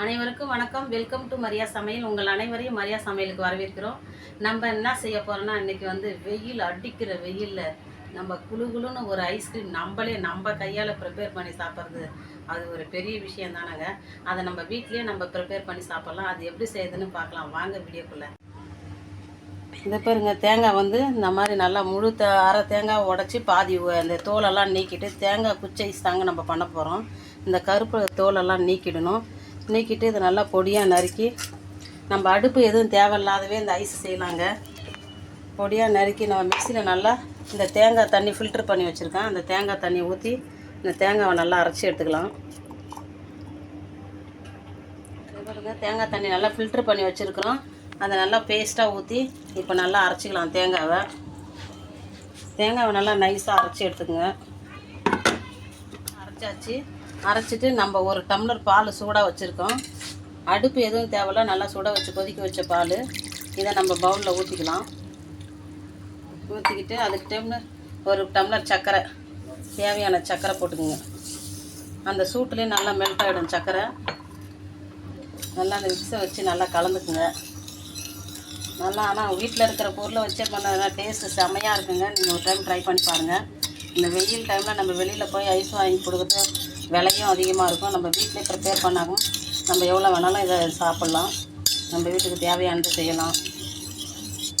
அனைவருக்கும் வணக்கம். Welcome to Maria சமையல். உங்கள் அனைவரையும் மரியா சமையலுக்கு வரவேற்கிறோம். நம்ம என்ன செய்ய போகிறோம்னா இன்றைக்கி வந்து வெயில் அடிக்கிற வெயிலில் நம்ம குளு குளுன்னு ஒரு ஐஸ்கிரீம் நம்மளே நம்ம கையால் ப்ரிப்பேர் பண்ணி சாப்பிட்றது. அது ஒரு பெரிய விஷயம் தானங்க. அதை நம்ம வீட்லேயே நம்ம ப்ரிப்பேர் பண்ணி சாப்பிட்லாம். அது எப்படி செய்யுதுன்னு பார்க்கலாம். வாங்க வீடியோக்குள்ளே. இந்த பாருங்க தேங்காய் வந்து இந்த மாதிரி நல்லா முழு த அரை தேங்காய் உடச்சி பாதி அந்த தோலெல்லாம் நீக்கிட்டு தேங்காய் குச்சை ஐஸ் தாங்க நம்ம பண்ண போகிறோம் இந்த கருப்பு தோலெல்லாம் நீக்கிடணும். நீக்கிட்டு இதை நல்லா பொடியாக நறுக்கி நம்ம அடுப்பு எதுவும் தேவையில்லாதவே இந்த ஐஸ் செய்யலாங்க. பொடியாக நறுக்கி நம்ம மிக்சியில் நல்லா இந்த தேங்காய் தண்ணி ஃபில்ட்ரு பண்ணி வச்சுருக்கேன். அந்த தேங்காய் தண்ணி ஊற்றி இந்த தேங்காவை நல்லா அரைச்சி எடுத்துக்கலாம். பாருங்க தேங்காய் தண்ணி நல்லா ஃபில்ட்ரு பண்ணி வச்சுருக்குறோம். அதை நல்லா பேஸ்ட்டாக ஊற்றி இப்போ நல்லா அரைச்சிக்கலாம் தேங்காவை. தேங்காவை நல்லா நைஸாக அரைச்சி எடுத்துக்கோங்க. அரைச்சாச்சு. அரைச்சிட்டு நம்ம ஒரு டம்ளர் பால் சூடாக வச்சுருக்கோம். அடுப்பு எதுவும் தேவையில்ல நல்லா சுட வச்சு கொதிக்க வச்ச பால். இதை நம்ம பவுலில் ஊற்றிக்கலாம் ஊற்றிக்கிட்டு அதுக்கு டம்ளர் ஒரு டம்ளர் சர்க்கரை தேவையான சர்க்கரை போட்டுக்குங்க. அந்த சூட்டுலேயே நல்லா மெல்ட் ஆகிடும் சர்க்கரை நல்லா அந்த மிக்ஸை வச்சு நல்லா கலந்துக்குங்க. நல்லா ஆனால் வீட்டில் இருக்கிற பொருளை வச்சே பண்ண டேஸ்ட்டு செம்மையாக இருக்குங்க. நீங்கள் ஒரு டைம் ட்ரை பண்ணி பாருங்கள் இந்த வெயில் டைமில் நம்ம வெளியில் போய் ஐஸ் வாங்கி கொடுக்குறது விலையும் அதிகமாக இருக்கும். நம்ம வீட்டிலே ப்ரிப்பேர் பண்ணாலும் நம்ம எவ்வளோ வேணாலும் இதை சாப்பிட்லாம். நம்ம வீட்டுக்கு தேவையானது செய்யலாம்.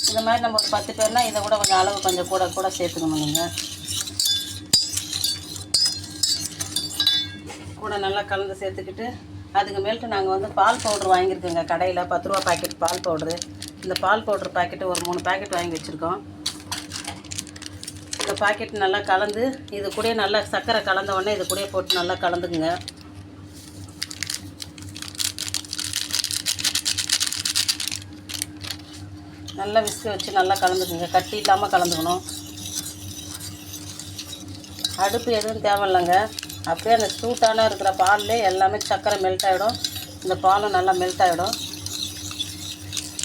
இந்த மாதிரி நம்ம ஒரு பத்து பேர்னால் இதை கூட கொஞ்சம் அளவு கொஞ்சம் கூட கூட சேர்த்துக்கணும் நீங்கள் கூட நல்லா கலந்து சேர்த்துக்கிட்டு அதுக்கு மேல்ட்டு நாங்கள் வந்து பால் பவுட்ரு வாங்கியிருக்கோங்க. கடையில் பத்து ரூபா பாக்கெட் பால் பவுட்ரு இந்த பால் பவுட்ரு பாக்கெட்டு ஒரு மூணு பாக்கெட் வாங்கி வச்சுருக்கோம். இந்த பாக்கெட் நல்லா கலந்து இது கூட நல்லா சர்க்கரை கலந்த உடனே இது கூட போட்டு நல்லா கலந்துக்குங்க. நல்லா விஸ்க வச்சு நல்லா கலந்துக்குங்க. கட்டி இல்லாமல் கலந்துக்கணும். அடுப்பு எதுவும் தேவையில்லைங்க. அப்படியே அந்த சூட்டான இருக்கிற பால்லே எல்லாமே சர்க்கரை மெல்ட் ஆகிடும் இந்த பாலும் நல்லா மெல்ட் ஆகிடும்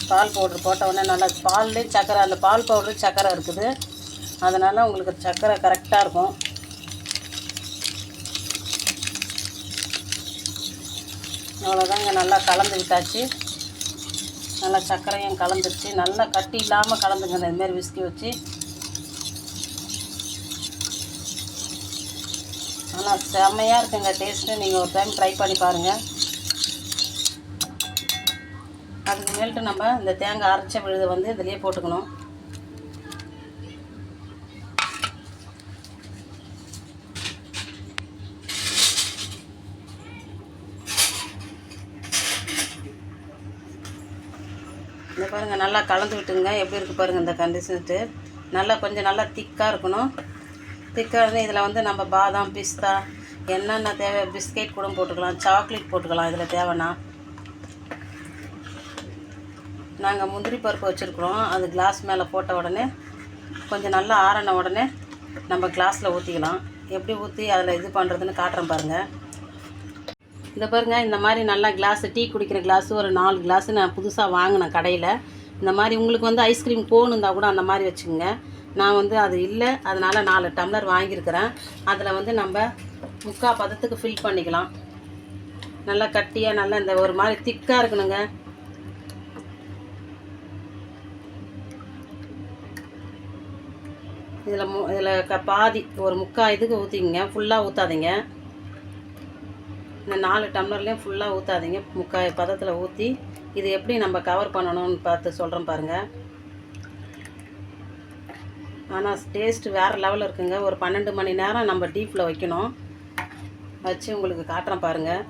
பால் பவுட்ரு போட்ட உடனே நல்லா பால்லேயும் சர்க்கரை அந்த பால் பவுட்ரு சர்க்கரை இருக்குது. அதனால் உங்களுக்கு சர்க்கரை கரெக்டாக இருக்கும். அவ்வளோதாங்க நல்லா கலந்து விட்டாச்சு. நல்லா சர்க்கரையும் கலந்துருச்சு. நல்லா கட்டி இல்லாமல் கலந்துங்க இதுமாரி விஸ்கி வச்சு. ஆனால் செம்மையாக இருக்குங்க டேஸ்ட்டு நீங்கள் ஒரு டைம் ட்ரை பண்ணி பாருங்கள் அதுக்கு மேல்ட்டு நம்ம இந்த தேங்காய் அரைச்ச விழுதை வந்து இதுலேயே போட்டுக்கணும். இந்த பாருங்கள் நல்லா கலந்து விட்டுங்க. எப்படி இருக்குது பாருங்கள் இந்த கண்டிஷன்ட்டு நல்லா கொஞ்சம் நல்லா திக்காக இருக்கணும். திக்காக இருந்து இதில் வந்து நம்ம பாதாம் பிஸ்தா என்னென்ன தேவை பிஸ்கெட் கூட போட்டுக்கலாம். சாக்லேட் போட்டுக்கலாம் இதில் தேவைன்னா. நாங்கள் முந்திரி பருப்பு வச்சுருக்குறோம். அது கிளாஸ் மேலே போட்ட உடனே கொஞ்சம் நல்லா ஆறின உடனே நம்ம கிளாஸில் ஊற்றிக்கலாம் எப்படி ஊற்றி அதில் இது பண்ணுறதுன்னு காட்டுறேன் பாருங்கள் இந்த பாருங்க இந்த மாதிரி நல்லா கிளாஸு டீ குடிக்கிற கிளாஸு ஒரு நாலு கிளாஸு நான் புதுசாக வாங்கினேன் கடையில். இந்த மாதிரி உங்களுக்கு வந்து ஐஸ்கிரீம் கோன் இருந்தால் கூட அந்த மாதிரி வச்சுக்கோங்க. நான் வந்து அது இல்லை அதனால் நாலு டம்ளர் வாங்கியிருக்கிறேன். அதில் வந்து நம்ம முக்கால் பதத்துக்கு ஃபில் பண்ணிக்கலாம். நல்லா கட்டியாக நல்லா இந்த ஒரு மாதிரி திக்காக இருக்கணுங்க. இதில் மு இதில் க பாதி ஒரு முக்கால் இதுக்கு ஊற்றிக்கங்க ஃபுல்லாக ஊற்றாதீங்க இந்த நாலு டம்ளர்லேயும் ஃபுல்லாக ஊற்றாதீங்க முக்கால் பதத்தில் ஊற்றி இது எப்படி நம்ம கவர் பண்ணணும்னு பார்த்து சொல்கிறோம் பாருங்கள் ஆனால் டேஸ்ட்டு வேறு லெவலில் இருக்குங்க. ஒரு பன்னெண்டு மணி நேரம் நம்ம டீப்பில் வைக்கணும். வச்சு உங்களுக்கு காட்டுறேன் பாருங்கள்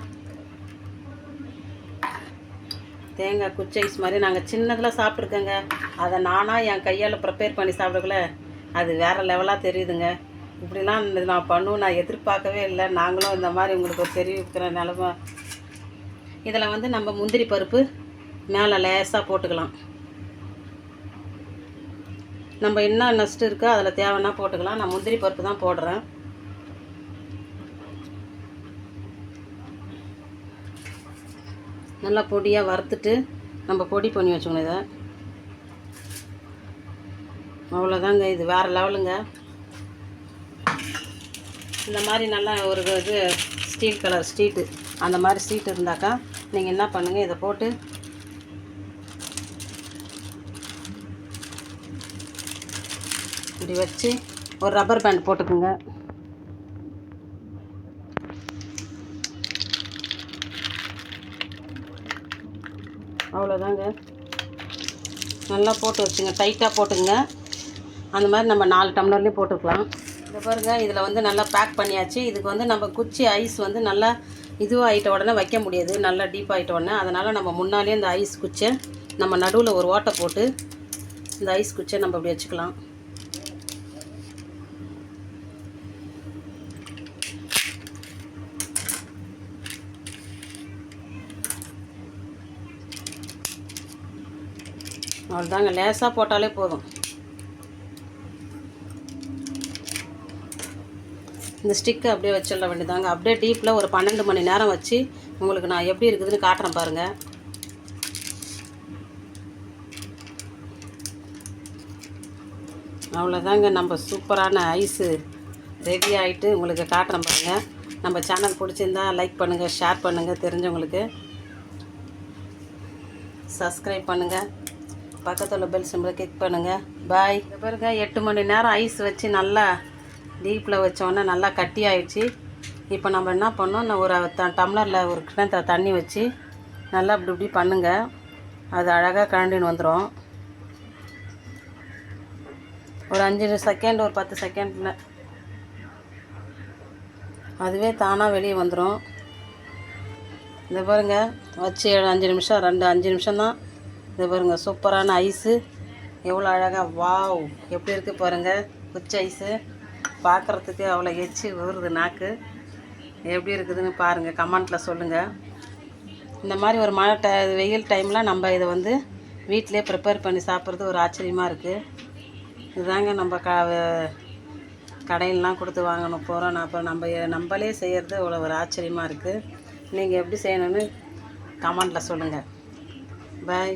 தேங்காய் குச்சி ஐஸ் மாதிரி நாங்கள் சின்னதில் சாப்பிட்ருக்கோங்க அதை நானாக என் கையால் ப்ரிப்பேர் பண்ணி சாப்பிடக்குள்ள அது வேறு லெவலாக தெரியுதுங்க. இப்படிலாம் நான் பண்ணுவேன் நான் எதிர்பார்க்கவே இல்லை. நாங்களும் இந்த மாதிரி உங்களுக்கு தெரிவிக்கிற நிலமை. இதில் வந்து நம்ம முந்திரி பருப்பு மேலே லேசாக போட்டுக்கலாம். நம்ம என்ன நஷ்டம் இருக்கோ அதில் தேவைன்னா போட்டுக்கலாம். நான் முந்திரி பருப்பு தான் போடுறேன். நல்லா பொடியாக வறுத்துட்டு நம்ம பொடி பண்ணி வச்சுக்கணும் இதை. அவ்வளோதாங்க இது வேறு லெவலுங்க. இந்த மாதிரி நல்லா ஒரு இது ஸ்டீல் கலர் ஸ்ட்ரீட்டு அந்த மாதிரி ஸ்ட்ரீட் இருந்தாக்கா நீங்கள் என்ன பண்ணுங்கள் இதை போட்டு இப்படி வச்சு ஒரு ரப்பர் பேண்ட் போட்டுக்குங்க. அவ்வளோதாங்க. நல்லா போட்டு வச்சுங்க டைட்டாக போட்டுங்க அந்த மாதிரி நம்ம நாலு டம்ளர்லேயும் போட்டுக்கலாம். இதை பாருங்க இதில் வந்து நல்லா பேக் பண்ணியாச்சு. இதுக்கு வந்து நம்ம குச்சி ஐஸ் வந்து நல்லா இதுவாக ஆகிட்ட உடனே வைக்க முடியாது. நல்லா டீப் ஆகிட்ட உடனே. அதனால் நம்ம முன்னாலே இந்த ஐஸ் குச்சை நம்ம நடுவில் ஒரு ஓட்டை போட்டு இந்த ஐஸ் குச்சை நம்ம இப்படி வச்சுக்கலாம். அவ்வளோதாங்க லேசாக போட்டாலே போதும். இந்த ஸ்டிக்கை அப்படியே வச்சிட வேண்டியதாங்க. அப்படியே டீப்பில் ஒரு பன்னெண்டு மணி நேரம் வச்சு உங்களுக்கு நான் எப்படி இருக்குதுன்னு காட்டுறேன் பாருங்கள் அவ்வளோதாங்க நம்ம சூப்பரான ஐஸு ரெடி ஆகிட்டு உங்களுக்கு காட்டுறேன் பாருங்கள் நம்ம சேனல் பிடிச்சிருந்தா லைக் பண்ணுங்கள் ஷேர் பண்ணுங்கள் தெரிஞ்சவங்களுக்கு சப்ஸ்கிரைப் பண்ணுங்கள் பக்கத்தில் பெல் சிம்பிளை கிளிக் பண்ணுங்கள் பாய் பாருங்கள் பாருங்க எட்டு மணி நேரம் ஐஸ் வச்சு நல்லா டீப்பில் வச்சோன்னே நல்லா கட்டி ஆயிடுச்சு இப்போ நம்ம என்ன பண்ணோம்? நான் ஒரு த டம்ளரில் ஒரு கிணத்துல தண்ணி வச்சு நல்லா இப்படி இப்படி பண்ணுங்கள் அது அழகாக கரண்டின்னு வந்துடும் ஒரு அஞ்சு செகண்ட் ஒரு பத்து செகண்டில் அதுவே தானாக வெளியே வந்துடும் இந்த பாருங்கள் வச்சு ஏழு அஞ்சு நிமிஷம் ரெண்டு அஞ்சு நிமிஷம் தான். இது பாருங்க. சூப்பரான ஐஸு. எவ்வளோ அழகாக வாவ். எப்படி இருக்குது பாருங்கள் குச்சி ஐஸு. பார்க்குறதுக்கு அவ்வளோ எச்சு ஊறுது நாக்கு. எப்படி இருக்குதுன்னு பாருங்கள் கமெண்ட்டில் சொல்லுங்கள் இந்த மாதிரி ஒரு மழை ட வெயில் டைமில் நம்ம இதை வந்து வீட்டிலே ப்ரிப்பேர் பண்ணி சாப்பிட்றது ஒரு ஆச்சரியமாக இருக்குது இதுதாங்க நம்ம க கடையிலலாம் கொடுத்து வாங்கணும் போகிறோம் நான் அப்புறம் நம்ம நம்மளே செய்கிறது அவ்வளோ ஒரு ஆச்சரியமாக இருக்குது நீங்கள் எப்படி செய்யணும்னு கமெண்ட்டில் சொல்லுங்கள் பாய்